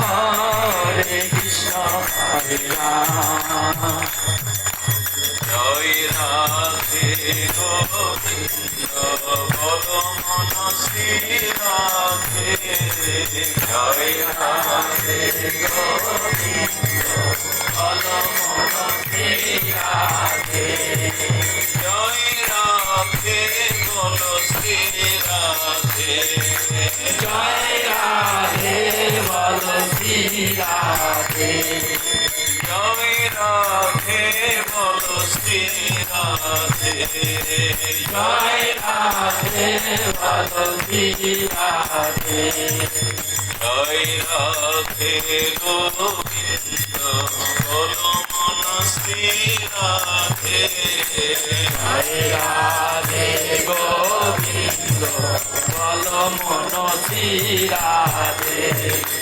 হরে কৃষ্ণ হরে রাম জয় রাধে গোবিন্দ, বল মন শ্রী রাধে। জয় রাধে জয় রাধে বল শ্রী রাধে। জয় রাধে বল শ্রী রাধে জয় রাধে বল শ্রী রাধে জয় রাধে বল শ্রী রাধে। জয় রাধে, গোবিন্দ, বল মন শ্রী রাধে। জয় রাধে, গোবিন্দ, বল মন শ্রী রাধে।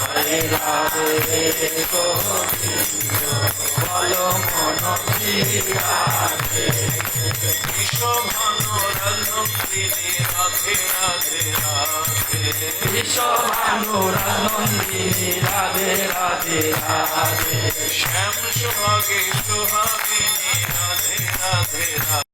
হরে মন রাধে বিশ্বভানুরন্দিনী রাধে রাধে রাধে বিশ্বভানুরনন্দিনী রাধে রাধে রাধে শ্যাম সোহাগে সোহাগিনী রাধে রাধে রাধে